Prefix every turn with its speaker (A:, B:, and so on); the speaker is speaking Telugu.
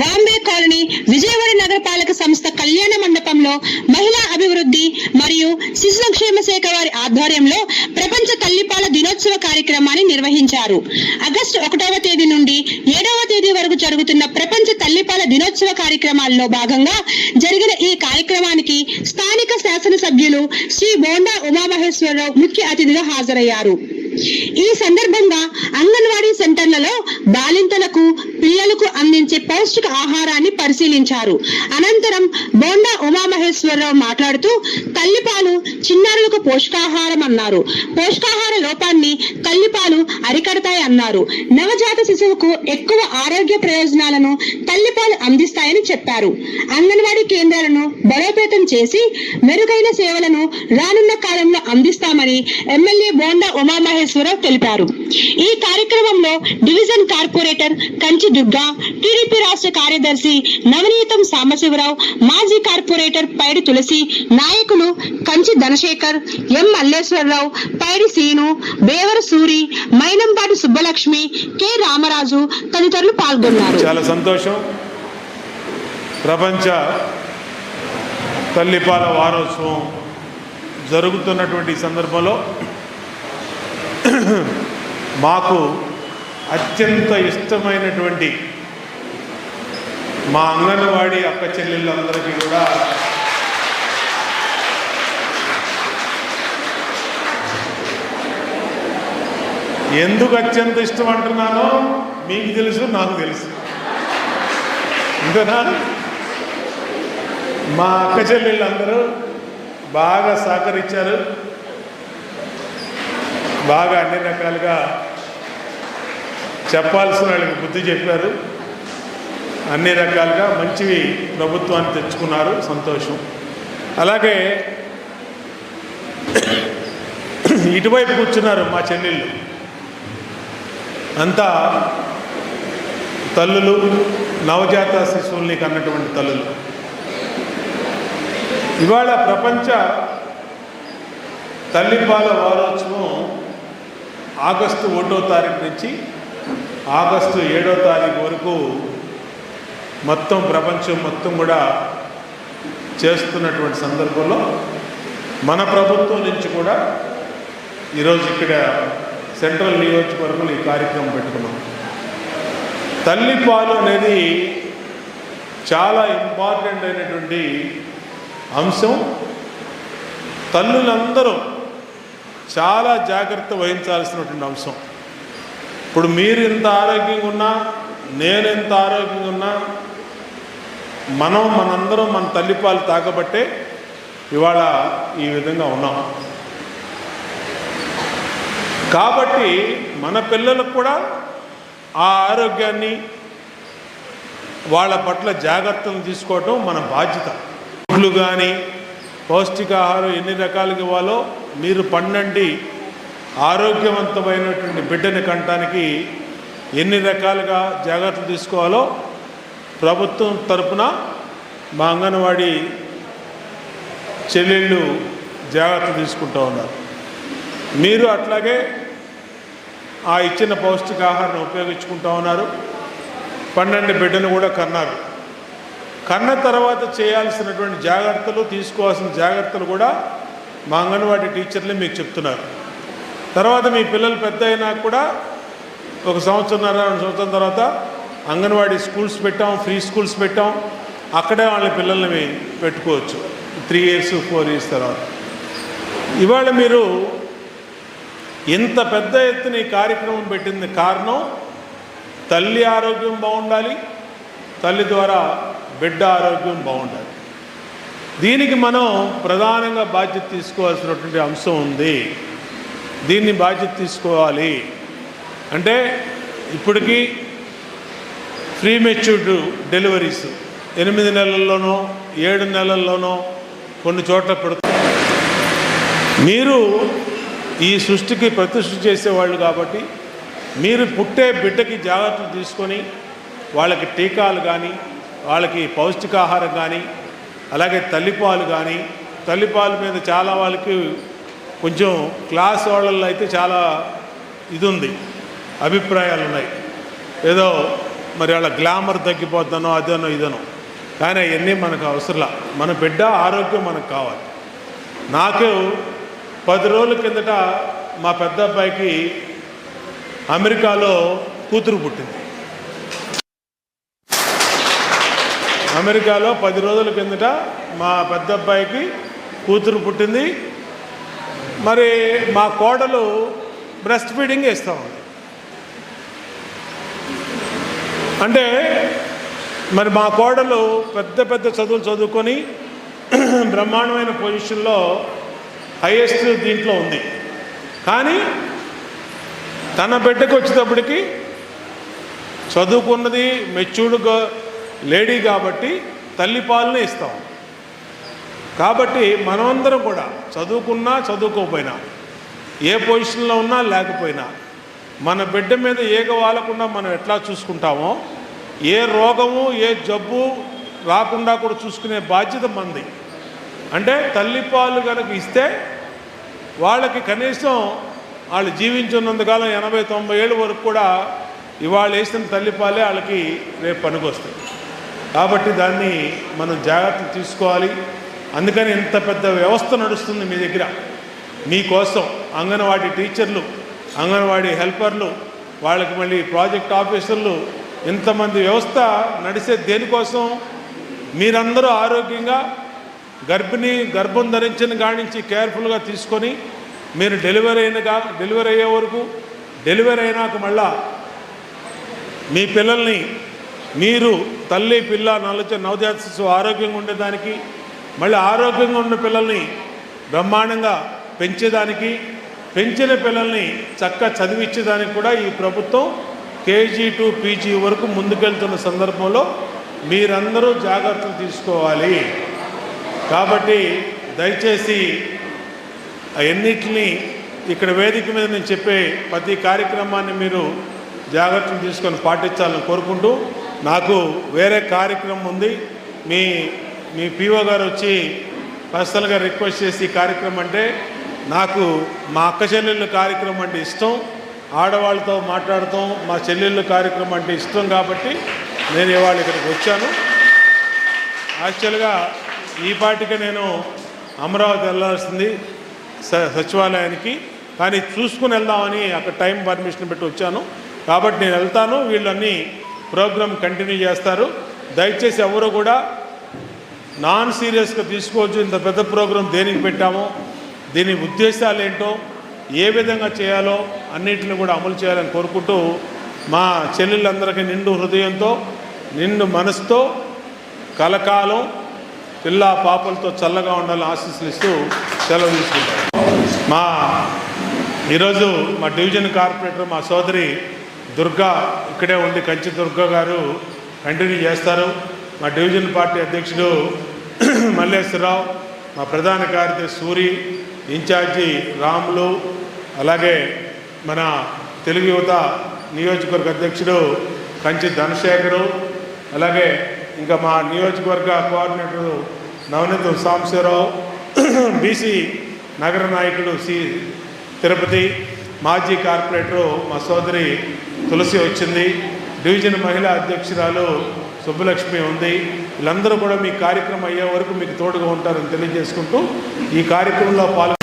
A: వాంబే కాలనీ విజయవాడ నగరపాలక సంస్థ కళ్యాణ మండపంలో మహిళా అభివృద్ధి మరియు శిశు సంక్షేమ శాఖ వారి ఆధ్వర్యంలో ప్రపంచ తల్లిపాల దినోత్సవ కార్యక్రమాన్ని నిర్వహించారు. ఆగస్టు ఒకటవ తేదీ నుండి ఏడవ తేదీ వరకు జరుగుతున్న ప్రపంచ తల్లిపాల దినోత్సవ కార్యక్రమాల్లో భాగంగా జరిగిన ఈ కార్యక్రమానికి స్థానిక శాసనసభ్యులు శ్రీ బోండా ఉమామహేశ్వరరావు ముఖ్య అతిథిగా హాజరయ్యారు. ఈ సందర్భంగా అంగన్వాడీ సెంటర్లలో బాలింతలకు పిల్లలకు అందించే పౌష్టిక ఆహారాన్ని పరిశీలించారు. అనంతరం బోండా ఉమామహేశ్వరరావు మాట్లాడుతూ తల్లిపాలు చిన్నారులకు పోషకాహారం అన్నారు పోషకాహార లోపాన్ని తల్లిపాలు అరికడతాయి అన్నారు నవజాత శిశువుకు ఎక్కువ ఆరోగ్య ప్రయోజనాలను తల్లిపాలు అందిస్తాయని చెప్పారు. అంగన్వాడీ కేంద్రాలను బలోపేతం చేసి మెరుగైన సేవలను రానున్న కాలంలో అందిస్తామని ఎమ్మెల్యే బోండా ఉమామహేశ్వరరావు తెలిపారు. ఈ కార్యక్రమంలో division corporator Kanchi Durga TDP రాష్ట్ర కార్యదర్శి నవనీతం సాంబశివరావు మాజీ కార్పొరేటర్ పైడి తులసి నాయకులు కంచి ధనశేఖర్ ఎం మల్లేశ్వరరావు పైడి సీను బేవర సూరి మైనంపాటి సుబ్బలక్ష్మి కె రామరాజు తదితరులు పాల్గొన్నారు.
B: చాలా సంతోషం. ప్రపంచ తల్లిపాల వారోత్సవం జరుగుతున్నటువంటి సందర్భంలో మాకు అత్యంత ఇష్టమైనటువంటి మా అంగన్వాడీ అక్క చెల్లెళ్ళందరికీ కూడా ఎందుకు అత్యంత ఇష్టం అంటున్నానో మీకు తెలుసు నాకు తెలుసు. ఇంకనా మా అక్క చెల్లెళ్ళందరూ బాగా సహకరించారు. బాగా అన్ని రకాలుగా చెప్పాల్సిన వాళ్ళకి బుద్ధి చెప్పారు. అన్ని రకాలుగా మంచివి ప్రభుత్వాన్ని తెచ్చుకున్నారు సంతోషం. అలాగే ఇటువైపు కూర్చున్నారు మా చెల్లెళ్ళు. అంతా తల్లులు నవజాత శిశువుల్ని కన్నటువంటి తల్లులు. ఇవాళ ప్రపంచ తల్లిపాల వారోత్సవం ఆగస్టు ఒకటో తారీఖు నుంచి ఆగస్టు ఏడో తారీఖు వరకు మొత్తం ప్రపంచం మొత్తం కూడా చేస్తున్నటువంటి సందర్భంలో మన ప్రభుత్వం నుంచి కూడా ఈరోజు ఇక్కడ సెంట్రల్ నియోజకవర్గంలో ఈ కార్యక్రమం పెట్టుకున్నాం. తల్లిపాలు అనేది చాలా ఇంపార్టెంట్ అయినటువంటి అంశం. తల్లులందరూ చాలా జాగ్రత్త వహించాల్సినటువంటి అంశం. ఇప్పుడు మీరు ఇంత ఆరోగ్యంగా ఉన్నా నేను ఎంత ఆరోగ్యంగా ఉన్నా మనం మనందరం మన తల్లిపాలు తాకబట్టే ఇవాళ ఈ విధంగా ఉన్నాం. కాబట్టి మన పిల్లలకు కూడా ఆ ఆరోగ్యాన్ని వాళ్ళ పట్ల జాగ్రత్తలు తీసుకోవటం మన బాధ్యత. గుడ్లు కానీ పౌష్టికాహారం ఎన్ని రకాలుగా ఇవ్వాలో మీరు పండండి. ఆరోగ్యవంతమైనటువంటి బిడ్డని కంటానికి ఎన్ని రకాలుగా జాగ్రత్తలు తీసుకోవాలో ప్రభుత్వం తరపున మా అంగన్వాడీ చెల్లెళ్ళు జాగ్రత్త తీసుకుంటూ ఉన్నారు. మీరు అట్లాగే ఆ ఇచ్చిన పౌష్టికాహారాన్ని ఉపయోగించుకుంటూ ఉన్నారు. పన్నెండు బిడ్డను కూడా కన్నారు. కన్న తర్వాత చేయాల్సినటువంటి జాగ్రత్తలు తీసుకోవాల్సిన జాగ్రత్తలు కూడా మా అంగన్వాడీ టీచర్లే మీకు చెప్తున్నారు. తర్వాత మీ పిల్లలు పెద్ద అయినా కూడా ఒక సంవత్సరంన్నర రెండు సంవత్సరం తర్వాత అంగన్వాడీ స్కూల్స్ పెట్టాం ఫ్రీ స్కూల్స్ పెట్టాం. అక్కడే వాళ్ళ పిల్లల్ని పెట్టుకోవచ్చు. త్రీ ఇయర్స్ ఫోర్ ఇయర్స్ తర్వాత. ఇవాళ మీరు ఇంత పెద్ద ఎత్తున ఈ కార్యక్రమం పెట్టింది కారణం తల్లి ఆరోగ్యం బాగుండాలి తల్లి ద్వారా బిడ్డ ఆరోగ్యం బాగుండాలి. దీనికి మనం ప్రధానంగా బాధ్యత తీసుకోవాల్సినటువంటి అంశం ఉంది. దీన్ని బాధ్యత తీసుకోవాలి. అంటే ఇప్పటికీ ప్రీ మెచ్యూర్డ్ డెలివరీస్ ఎనిమిది నెలల్లోనో ఏడు నెలల్లోనో కొన్ని చోట్ల పెడుతుంది మీరు ఈ సృష్టికి ప్రతిష్ఠ చేసేవాళ్ళు కాబట్టి మీరు పుట్టే బిడ్డకి జాగ్రత్తలు తీసుకొని వాళ్ళకి టీకాలు కానీ వాళ్ళకి పౌష్టికాహారం కానీ అలాగే తల్లిపాలు కానీ తల్లిపాలు మీద చాలా వాళ్ళకి కొంచెం క్లాస్ వాళ్ళల్లో అయితే చాలా ఇది ఉంది అభిప్రాయాలు ఉన్నాయి ఏదో మరి వాళ్ళ గ్లామర్ తగ్గిపోతానో అదనో ఇదనో. కానీ అవన్నీ మనకు అవసరంలా. మన బిడ్డ ఆరోగ్యం మనకు కావాలి. నాకు పది రోజుల కిందట మా పెద్ద అబ్బాయికి అమెరికాలో కూతురు పుట్టింది. అమెరికాలో పది రోజుల కిందట మా పెద్ద అబ్బాయికి కూతురు పుట్టింది. మరి మా కోడలు బ్రెస్ట్ ఫీడింగ్ ఇస్తాం అంటే మరి మా కోడలు పెద్ద పెద్ద చదువులు చదువుకొని బ్రహ్మాండమైన పొజిషన్లో హైయెస్ట్ దీంట్లో ఉంది. కానీ తన బిడ్డకు వచ్చేటప్పటికి చదువుకున్నది మెచ్యూర్డ్ లేడీ కాబట్టి తల్లి పాలనే ఇస్తాం. కాబట్టి మనమందరం కూడా చదువుకున్నా చదువుకోకపోయినా ఏ పొజిషన్లో ఉన్నా లేకపోయినా మన బిడ్డ మీద ఏగ వాలకుండా మనం ఎట్లా చూసుకుంటామో ఏ రోగము ఏ జబ్బు రాకుండా కూడా చూసుకునే బాధ్యత మంది అంటే తల్లిపాలు కనుక ఇస్తే వాళ్ళకి కనీసం వాళ్ళు జీవించున్నంతకాలం ఎనభై తొంభై ఏళ్ళ వరకు కూడా ఇవాళ వేసిన తల్లిపాలే వాళ్ళకి రేపు పనికొస్తాయి కాబట్టి దాన్ని మనం జాగ్రత్త తీసుకోవాలి. అందుకని ఇంత పెద్ద వ్యవస్థ నడుస్తుంది మీ దగ్గర. మీకోసం అంగన్వాడీ టీచర్లు అంగన్వాడీ హెల్పర్లు వాళ్ళకి మళ్ళీ ప్రాజెక్ట్ ఆఫీసర్లు ఇంతమంది వ్యవస్థ నడిసే దేనికోసం? మీరందరూ ఆరోగ్యంగా గర్భిణి గర్భం ధరించిన కాడి నుంచి కేర్ఫుల్గా తీసుకొని మీరు డెలివరీ అయినగా డెలివరీ అయ్యే వరకు డెలివరీ అయినాక మళ్ళా మీ పిల్లల్ని మీరు తల్లి పిల్ల నలచ నవజాత శిశువు ఆరోగ్యంగా ఉండేదానికి మళ్ళీ ఆరోగ్యంగా ఉన్న పిల్లల్ని బ్రహ్మాండంగా పెంచేదానికి పెంచిన పిల్లల్ని చక్కగా చదివించేదానికి కూడా ఈ ప్రభుత్వం కేజీ టు పీజీ వరకు ముందుకెళ్తున్న సందర్భంలో మీరందరూ జాగ్రత్తలు తీసుకోవాలి. కాబట్టి దయచేసి అవన్నిటిని ఇక్కడ వేదిక మీద నేను చెప్పే ప్రతి కార్యక్రమాన్ని మీరు జాగ్రత్తలు తీసుకొని పాటించాలని కోరుకుంటూ నాకు వేరే కార్యక్రమం ఉంది. మీ మీ పీఓ గారు వచ్చి పర్సనల్గా రిక్వెస్ట్ చేసి కార్యక్రమం అంటే నాకు మా అక్క చెల్లెళ్ళ కార్యక్రమం అంటే ఇష్టం. ఆడవాళ్ళతో మాట్లాడతాం మా చెల్లెళ్ళ కార్యక్రమం అంటే ఇష్టం కాబట్టి నేను ఇవాళ ఇక్కడికి వచ్చాను. యాక్చువల్గా ఈ పాటికి నేను అమరావతి వెళ్ళాల్సింది స సచివాలయానికి. కానీ చూసుకుని వెళ్దామని అక్కడ టైం పర్మిషన్ పెట్టి వచ్చాను. కాబట్టి నేను వెళ్తాను. వీళ్ళన్నీ ప్రోగ్రామ్ కంటిన్యూ చేస్తారు. దయచేసి ఎవరు కూడా నాన్ సీరియస్గా తీసుకోవచ్చు. ఇంత పెద్ద ప్రోగ్రాం దేనికి పెట్టామో దీని ఉద్దేశాలు ఏంటో ఏ విధంగా చేయాలో అన్నింటిని కూడా అమలు చేయాలని కోరుకుంటూ మా చెల్లెళ్ళందరికీ నిండు హృదయంతో నిండు మనసుతో కలకాలం పిల్ల పాపలతో చల్లగా ఉండాలని ఆశీస్సులు ఇస్తూ సెలవు తీసుకుంటారు. మా ఈరోజు మా డివిజన్ కార్పొరేటర్ మా సోదరి దుర్గా ఇక్కడే ఉండి కంచి దుర్గా గారు కంటిన్యూ చేస్తారు. మా డివిజన్ పార్టీ అధ్యక్షుడు మల్లేశ్వరరావు మా ప్రధాన కార్యదర్శి సూరి ఇన్ఛార్జి రాములు అలాగే మన తెలుగు యువత నియోజకవర్గ అధ్యక్షుడు కంచి ధనశేఖరు అలాగే ఇంకా మా నియోజకవర్గ కోఆర్డినేటరు నవనీతం సాంబశివరావు బీసీ నగర నాయకుడు సి తిరుపతి మాజీ కార్పొరేటరు మా సోదరి తులసి వచ్చింది డివిజన్ మహిళా అధ్యక్షురాలు సుబ్బలక్ష్మి ఉంది. వీళ్ళందరూ కూడా మీ కార్యక్రమం అయ్యే వరకు మీకు తోడుగా ఉంటారని తెలియజేసుకుంటూ ఈ కార్యక్రమంలో పాల్గొ